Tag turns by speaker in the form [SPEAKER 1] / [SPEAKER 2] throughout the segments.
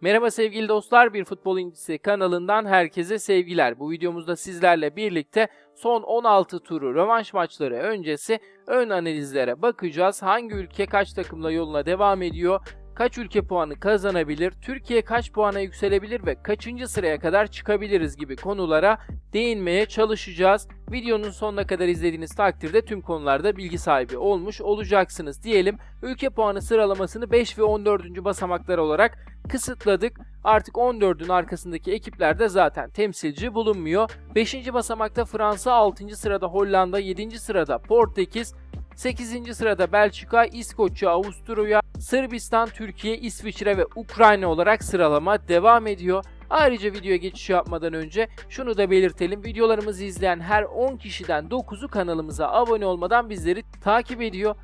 [SPEAKER 1] Merhaba sevgili dostlar, Bir Futbol İncisi kanalından herkese sevgiler. Bu videomuzda sizlerle birlikte son 16 turu rövanş maçları öncesi ön analizlere bakacağız. Hangi ülke kaç takımla yoluna devam ediyor, kaç ülke puanı kazanabilir, Türkiye kaç puana yükselebilir ve kaçıncı sıraya kadar çıkabiliriz gibi konulara değinmeye çalışacağız. Videonun sonuna kadar izlediğiniz takdirde tüm konularda bilgi sahibi olmuş olacaksınız diyelim. Ülke puanı sıralamasını 5 ve 14. basamaklar olarak kısıtladık. Artık 14'ün arkasındaki ekiplerde zaten temsilci bulunmuyor. 5. basamakta Fransa, 6. sırada Hollanda, 7. sırada Portekiz, 8. sırada Belçika, İskoçya, Avusturya, Sırbistan, Türkiye, İsviçre ve Ukrayna olarak sıralama devam ediyor. Ayrıca videoya geçiş yapmadan önce şunu da belirtelim. Videolarımızı izleyen her 10 kişiden 9'u kanalımıza abone olmadan bizleri takip ediyor.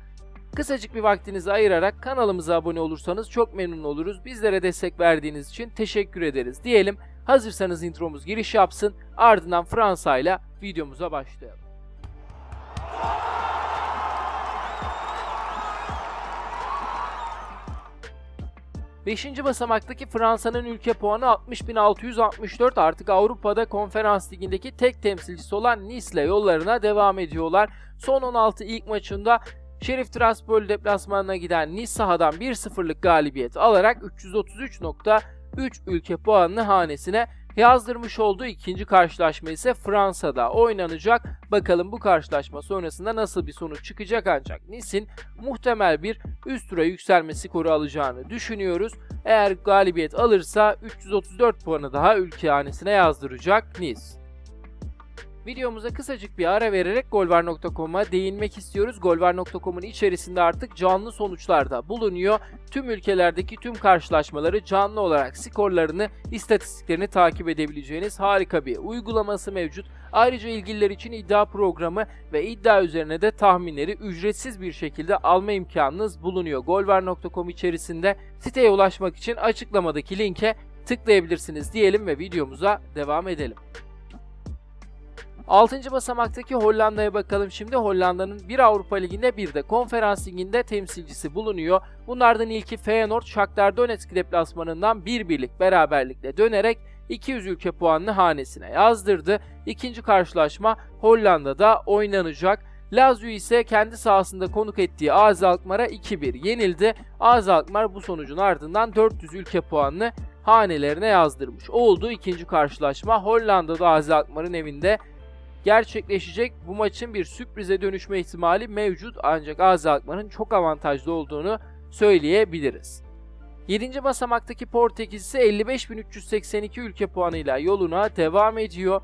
[SPEAKER 1] Kısacık bir vaktinizi ayırarak kanalımıza abone olursanız çok memnun oluruz. Bizlere destek verdiğiniz için teşekkür ederiz diyelim. Hazırsanız intromuz giriş yapsın. Ardından Fransa ile videomuza başlayalım. Beşinci basamaktaki Fransa'nın ülke puanı 60.664 artık Avrupa'da konferans ligindeki tek temsilcisi olan Nice'le yollarına devam ediyorlar. Son 16 ilk maçında Şerif Tiraspol deplasmanına giden Nice sahadan 1-0'lık galibiyet alarak 333.3 ülke puanını hanesine yazdırmış olduğu ikinci karşılaşma ise Fransa'da oynanacak. Bakalım bu karşılaşma sonrasında nasıl bir sonuç çıkacak ancak Nice'in muhtemel bir üst tura yükselme skoru alacağını düşünüyoruz. Eğer galibiyet alırsa 334 puanı daha ülke hanesine yazdıracak Nice. Videomuza kısacık bir ara vererek golvar.com'a değinmek istiyoruz. Golvar.com'un içerisinde artık canlı sonuçlarda bulunuyor. Tüm ülkelerdeki tüm karşılaşmaları canlı olarak skorlarını, istatistiklerini takip edebileceğiniz harika bir uygulaması mevcut. Ayrıca ilgililer için iddia programı ve iddia üzerine de tahminleri ücretsiz bir şekilde alma imkanınız bulunuyor. Golvar.com içerisinde siteye ulaşmak için açıklamadaki linke tıklayabilirsiniz diyelim ve videomuza devam edelim. 6. basamaktaki Hollanda'ya bakalım şimdi. Hollanda'nın bir Avrupa Ligi'nde bir de Konferans Ligi'nde temsilcisi bulunuyor. Bunlardan ilki Feyenoord, Shakhtar Donetsk deplasmanından bir birlik beraberlikle dönerek 200 ülke puanını hanesine yazdırdı. İkinci karşılaşma Hollanda'da oynanacak. Lazio ise kendi sahasında konuk ettiği AZ Alkmaar'a 2-1 yenildi. AZ Alkmaar bu sonucun ardından 400 ülke puanını hanelerine yazdırmış oldu. İkinci karşılaşma Hollanda'da AZ Alkmaar'ın evinde gerçekleşecek. Bu maçın bir sürprize dönüşme ihtimali mevcut ancak AZ Alkmaar'ın çok avantajlı olduğunu söyleyebiliriz. 7. basamaktaki Portekiz ise 55.382 ülke puanıyla yoluna devam ediyor.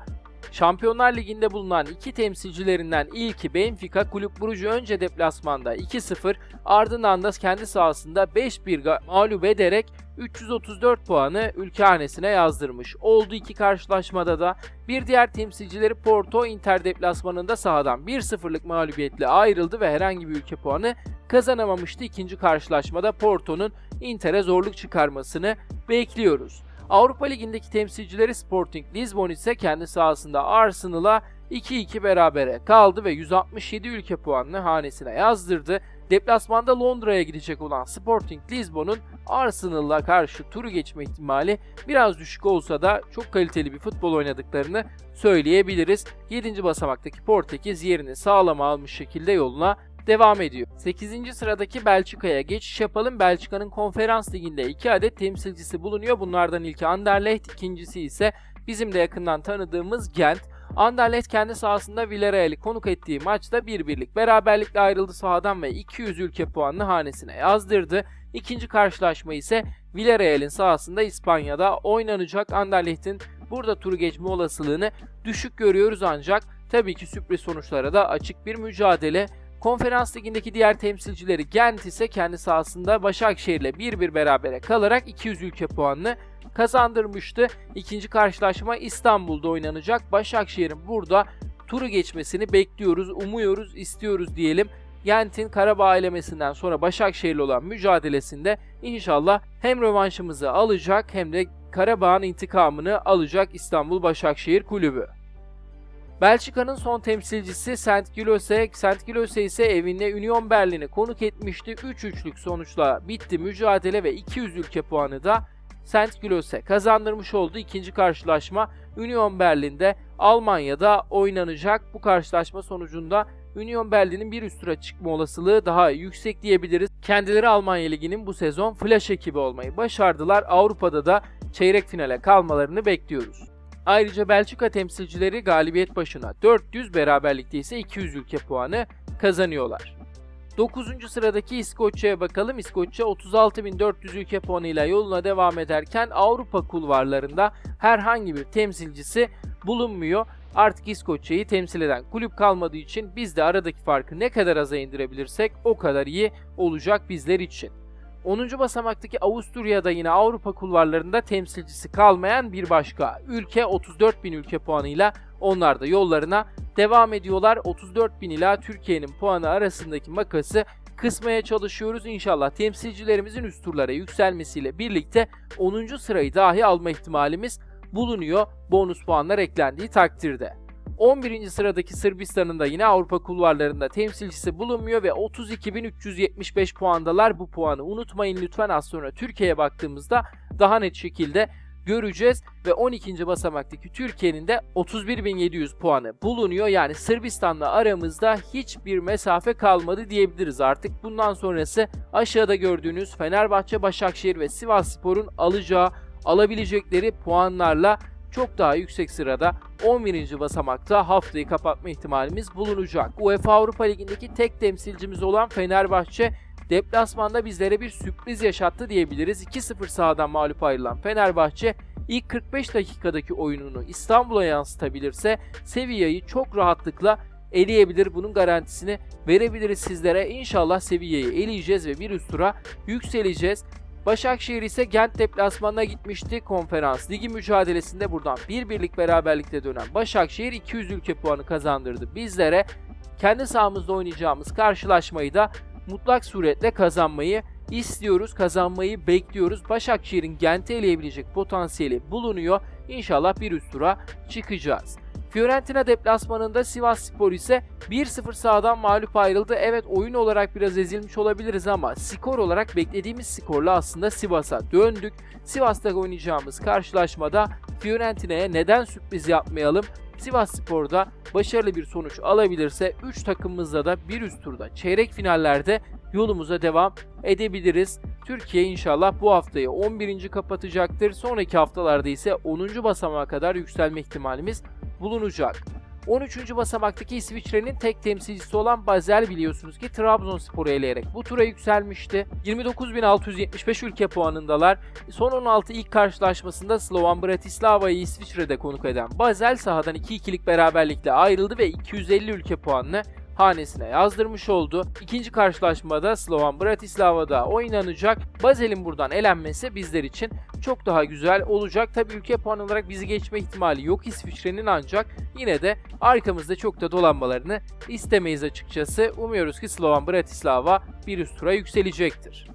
[SPEAKER 1] Şampiyonlar Ligi'nde bulunan iki temsilcilerinden ilki Benfica Kulüp Brugge'ü önce deplasmanda 2-0 ardından da kendi sahasında 5-1 mağlup ederek 334 puanı ülke hanesine yazdırmış. Oldu iki karşılaşmada da bir diğer temsilcileri Porto Inter deplasmanında sahadan 1-0'lık mağlubiyetle ayrıldı ve herhangi bir ülke puanı kazanamamıştı. İkinci karşılaşmada Porto'nun Inter'e zorluk çıkarmasını bekliyoruz. Avrupa Ligi'ndeki temsilcileri Sporting Lisbon ise kendi sahasında Arsenal'a 2-2 berabere kaldı ve 167 ülke puanını hanesine yazdırdı. Deplasmanda Londra'ya gidecek olan Sporting Lisbon'un Arsenal'la karşı turu geçme ihtimali biraz düşük olsa da çok kaliteli bir futbol oynadıklarını söyleyebiliriz. 7. basamaktaki Portekiz yerini sağlama almış şekilde yoluna devam ediyor. 8. sıradaki Belçika'ya geçiş yapalım. Belçika'nın konferans liginde 2 adet temsilcisi bulunuyor. Bunlardan ilki Anderlecht, ikincisi ise bizim de yakından tanıdığımız Gent. Anderlecht kendi sahasında Villarreal'i konuk ettiği maçta bir birlik beraberlikle ayrıldı sahadan ve 200 ülke puanını hanesine yazdırdı. İkinci karşılaşma ise Villarreal'in sahasında İspanya'da oynanacak. Anderlecht'in burada turu geçme olasılığını düşük görüyoruz ancak tabii ki sürpriz sonuçlara da açık bir mücadele. Konferans ligindeki diğer temsilcileri Gent ise kendi sahasında Başakşehir'le 1-1 berabere kalarak 200 ülke puanını kazandırmıştı. İkinci karşılaşma İstanbul'da oynanacak. Başakşehir'in burada turu geçmesini bekliyoruz, umuyoruz, istiyoruz diyelim. Gent'in Karabağ elemesinden sonra Başakşehir'le olan mücadelesinde inşallah hem rövanşımızı alacak hem de Karabağ'ın intikamını alacak İstanbul Başakşehir Kulübü. Belçika'nın son temsilcisi Saint Gilloise, Saint Gilloise ise evinde Union Berlin'i konuk etmişti. 3-3'lük sonuçla bitti mücadele ve 200 ülke puanı da St. Gillois'e kazandırmış oldu. İkinci karşılaşma Union Berlin'de Almanya'da oynanacak. Bu karşılaşma sonucunda Union Berlin'in bir üst tura çıkma olasılığı daha yüksek diyebiliriz. Kendileri Almanya Ligi'nin bu sezon flash ekibi olmayı başardılar. Avrupa'da da çeyrek finale kalmalarını bekliyoruz. Ayrıca Belçika temsilcileri galibiyet başına 400, beraberlikte ise 200 ülke puanı kazanıyorlar. 9. sıradaki İskoçya'ya bakalım. İskoçya 36.400 ülke puanıyla yoluna devam ederken Avrupa kulvarlarında herhangi bir temsilcisi bulunmuyor. Artık İskoçya'yı temsil eden kulüp kalmadığı için biz de aradaki farkı ne kadar aza indirebilirsek o kadar iyi olacak bizler için. 10. basamaktaki Avusturya'da yine Avrupa kulvarlarında temsilcisi kalmayan bir başka ülke 34.000 ülke puanıyla onlar da yollarına devam ediyorlar. 34.000 ila Türkiye'nin puanı arasındaki makası kısmaya çalışıyoruz. İnşallah temsilcilerimizin üst turlara yükselmesiyle birlikte 10. sırayı dahi alma ihtimalimiz bulunuyor bonus puanlar eklendiği takdirde. 11. sıradaki Sırbistan'ın da yine Avrupa kulvarlarında temsilcisi bulunmuyor ve 32.375 puandalar. Bu puanı unutmayın lütfen az sonra Türkiye'ye baktığımızda daha net şekilde göreceğiz ve 12. basamaktaki Türkiye'nin de 31.700 puanı bulunuyor. Yani Sırbistan'la aramızda hiçbir mesafe kalmadı diyebiliriz artık. Bundan sonrası aşağıda gördüğünüz Fenerbahçe, Başakşehir ve Sivasspor'un alacağı alabilecekleri puanlarla çok daha yüksek sırada 11. basamakta haftayı kapatma ihtimalimiz bulunacak. UEFA Avrupa Ligi'ndeki tek temsilcimiz olan Fenerbahçe deplasmanda bizlere bir sürpriz yaşattı diyebiliriz. 2-0 sahadan mağlup ayrılan Fenerbahçe ilk 45 dakikadaki oyununu İstanbul'a yansıtabilirse Sevilla'yı çok rahatlıkla eleyebilir. Bunun garantisini verebiliriz sizlere. İnşallah Sevilla'yı eleyeceğiz ve bir üst tura yükseleceğiz. Başakşehir ise Gent deplasmanına gitmişti. Konferans ligi mücadelesinde buradan bir birlik beraberlikte dönen Başakşehir 200 ülke puanı kazandırdı bizlere. Kendi sahamızda oynayacağımız karşılaşmayı da mutlak suretle kazanmayı istiyoruz, kazanmayı bekliyoruz. Başakşehir'in Gent'i eleyebilecek potansiyeli bulunuyor. İnşallah bir üst tura çıkacağız. Fiorentina deplasmanında Sivas Spor ise 1-0 sahadan mağlup ayrıldı. Evet oyun olarak biraz ezilmiş olabiliriz ama skor olarak beklediğimiz skorla aslında Sivas'a döndük. Sivas'ta oynayacağımız karşılaşmada Fiorentina'ya neden sürpriz yapmayalım? Sivas Spor'da başarılı bir sonuç alabilirse 3 takımımızla da bir üst turda çeyrek finallerde yolumuza devam edebiliriz. Türkiye inşallah bu haftayı 11. kapatacaktır. Sonraki haftalarda ise 10. basamağa kadar yükselme ihtimalimiz bulunacak. 13. basamaktaki İsviçre'nin tek temsilcisi olan Basel biliyorsunuz ki Trabzonspor'u eleyerek bu tura yükselmişti. 29.675 ülke puanındalar. Son 16 ilk karşılaşmasında Slovan Bratislava'yı İsviçre'de konuk eden Basel sahadan 2-2'lik beraberlikle ayrıldı ve 250 ülke puanını hanesine yazdırmış oldu. İkinci karşılaşmada Slovan Bratislava'da oynanacak. Basel'in buradan elenmesi bizler için çok daha güzel olacak. Tabi ülke puan olarak bizi geçme ihtimali yok İsviçre'nin ancak yine de arkamızda çok da dolanmalarını istemeyiz açıkçası. Umuyoruz ki Slovan Bratislava bir üst tura yükselecektir.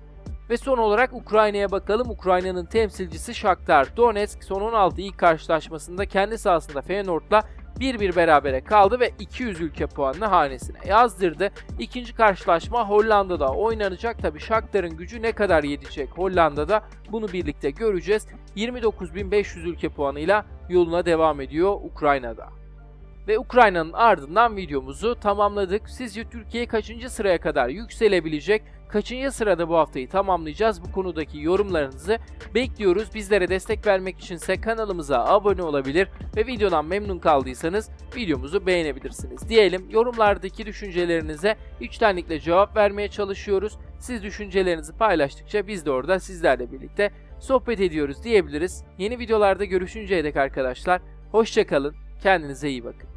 [SPEAKER 1] Ve son olarak Ukrayna'ya bakalım. Ukrayna'nın temsilcisi Shakhtar Donetsk son 16 ilk karşılaşmasında kendi sahasında Feyenoord'la 1-1 berabere kaldı ve 200 ülke puanını hanesine yazdırdı. İkinci karşılaşma Hollanda'da oynanacak. Tabi Shakhtar'ın gücü ne kadar yetecek Hollanda'da bunu birlikte göreceğiz. 29.500 ülke puanıyla yoluna devam ediyor Ukrayna'da. Ve Ukrayna'nın ardından videomuzu tamamladık. Sizce Türkiye kaçıncı sıraya kadar yükselebilecek? Kaçıncı sırada bu haftayı tamamlayacağız? Bu konudaki yorumlarınızı bekliyoruz. Bizlere destek vermek içinse kanalımıza abone olabilir ve videodan memnun kaldıysanız videomuzu beğenebilirsiniz. Diyelim yorumlardaki düşüncelerinize içtenlikle cevap vermeye çalışıyoruz. Siz düşüncelerinizi paylaştıkça biz de orada sizlerle birlikte sohbet ediyoruz diyebiliriz. Yeni videolarda görüşünceye dek arkadaşlar hoşçakalın. Kendinize iyi bakın.